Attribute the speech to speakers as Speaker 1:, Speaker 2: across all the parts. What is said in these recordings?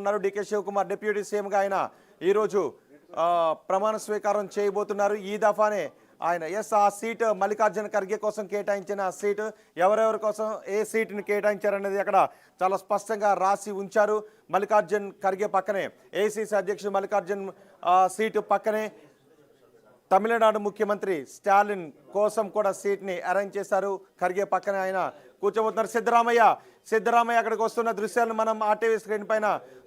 Speaker 1: ఉన్నారు. Decay Shivakumar deputy సీఎంగా ఆయన ఈరోజు ప్రమాణ స్వీకారం చేయబోతున్నారు. ఈ దఫానే ఆయన ఎస్ ఆ సీటు మల్లికార్జున ఖర్గే కోసం కేటాయించిన సీటు ఎవరెవరి కోసం ఏ సీటుని కేటాయించారనేది అక్కడ చాలా స్పష్టంగా రాసి ఉంచారు. మల్లికార్జున్ ఖర్గే పక్కనే ఏసీసీ అధ్యక్షుడు మల్లికార్జున్ సీటు పక్కనే తమిళనాడు ముఖ్యమంత్రి స్టాలిన్ కోసం కూడా సీట్ని అరేంజ్ చేశారు. ఖర్గే పక్కన ఆయన కూర్చోబోతున్నారు. సిద్ధరామయ్య సిద్ధరామయ్య అక్కడికి వస్తున్న దృశ్యాలను మనం ఆర్టీవీ స్క్రీన్ పైన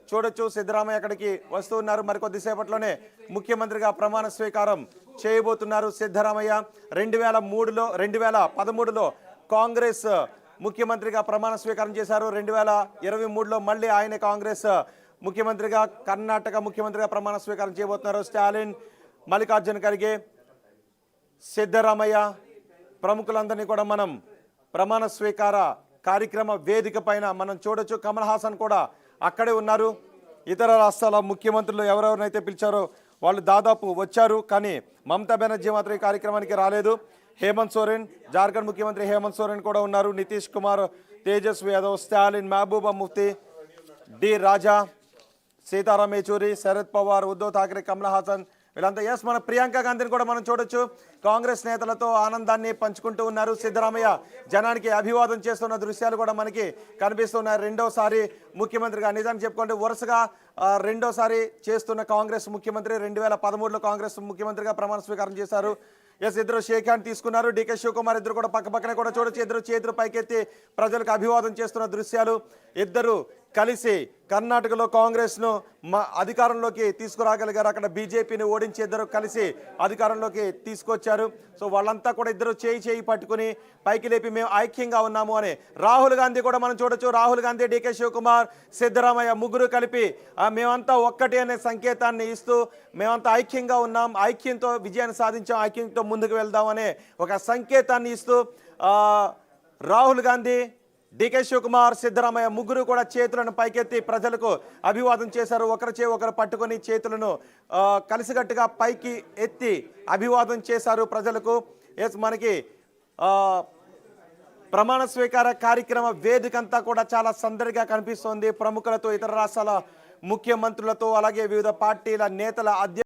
Speaker 1: చూడొచ్చు. సిద్ధరామయ్య అక్కడికి వస్తూ ఉన్నారు. మరికొద్దిసేపట్లోనే ముఖ్యమంత్రిగా ప్రమాణ స్వీకారం చేయబోతున్నారు సిద్ధరామయ్య. రెండు వేల మూడులో రెండు వేల పదమూడులో కాంగ్రెస్ ముఖ్యమంత్రిగా ప్రమాణ స్వీకారం చేశారు. రెండు వేల ఇరవై మూడులో మళ్ళీ ఆయన కాంగ్రెస్ ముఖ్యమంత్రిగా కర్ణాటక ముఖ్యమంత్రిగా ప్రమాణ స్వీకారం చేయబోతున్నారు స్టాలిన్ మల్లికార్జున ఖర్గే సిద్ధరామయ్య. ప్రముఖులందరినీ కూడా మనం ప్రమాణ స్వీకార కార్యక్రమ వేదిక పైన మనం చూడొచ్చు. కమల్ హాసన్ కూడా అక్కడే ఉన్నారు. ఇతర రాష్ట్రాల ముఖ్యమంత్రులు ఎవరెవరినైతే పిలిచారో వాళ్ళు దాదాపు వచ్చారు. కానీ మమతా బెనర్జీ మాత్రం ఈ కార్యక్రమానికి రాలేదు. హేమంత్ సోరెన్ జార్ఖండ్ ముఖ్యమంత్రి హేమంత్ సోరెన్ కూడా ఉన్నారు. నితీష్ కుమార్ తేజస్వి యాదవ్ స్టాలిన్ మహబూబా ముఫ్తీ డి రాజా సీతారాం యేచూరి శరద్ పవార్ ఉద్ధవ్ థాకరే కమల్ హాసన్ వీళ్ళంతా ఎస్ మన ప్రియాంక గాంధీని కూడా మనం చూడొచ్చు. కాంగ్రెస్ నేతలతో ఆనందాన్ని పంచుకుంటూ ఉన్నారు. సిద్ధరామయ్య జనానికి అభివాదం చేస్తున్న దృశ్యాలు కూడా మనకి కనిపిస్తున్నాయి. రెండోసారి ముఖ్యమంత్రిగా నిజాన్ని చెప్పుకుంటే వరుసగా రెండోసారి చేస్తున్న కాంగ్రెస్ ముఖ్యమంత్రి రెండు వేల పదమూడులో కాంగ్రెస్ ముఖ్యమంత్రిగా ప్రమాణ స్వీకారం చేశారు. ఎస్ ఇద్దరు షేక్ హ్యాండ్ తీసుకున్నారు డికే శివకుమార్ ఇద్దరు కూడా పక్క పక్కనే కూడా చూడొచ్చు. ఇద్దరు చేతులు పైకెత్తి ప్రజలకు అభివాదం చేస్తున్న దృశ్యాలు. ఇద్దరు కలిసి కర్ణాటకలో కాంగ్రెస్ను మా అధికారంలోకి తీసుకురాగలిగారు. అక్కడ బీజేపీని ఓడించి ఇద్దరు కలిసి అధికారంలోకి తీసుకొచ్చారు. సో వాళ్ళంతా కూడా ఇద్దరు చేయి చేయి పట్టుకుని పైకి లేపి మేము ఐక్యంగా ఉన్నాము అని రాహుల్ గాంధీ కూడా మనం చూడొచ్చు. రాహుల్ గాంధీ డికే శివకుమార్ సిద్ధరామయ్య ముగ్గురు కలిపి మేమంతా ఒక్కటి అనే సంకేతాన్ని ఇస్తూ మేమంతా ఐక్యంగా ఉన్నాం. ఐక్యంతో విజయాన్ని సాధించాం. ఐక్యంతో ముందుకు వెళ్దాం అనే ఒక సంకేతాన్ని ఇస్తూ రాహుల్ గాంధీ డికే శివకుమార్ సిద్ధరామయ్య ముగ్గురు కూడా చేతులను పైకెత్తి ప్రజలకు అభివాదం చేశారు. ఒకరిచే ఒకరు పట్టుకొని చేతులను కలిసికట్టుగా పైకి ఎత్తి అభివాదం చేశారు ప్రజలకు. ఎస్ మనకి ప్రమాణ స్వీకార కార్యక్రమ వేదిక అంతా కూడా చాలా సందడిగా కనిపిస్తోంది. ప్రముఖులతో ఇతర రాష్ట్రాల ముఖ్యమంత్రులతో అలాగే వివిధ పార్టీల నేతల అధ్య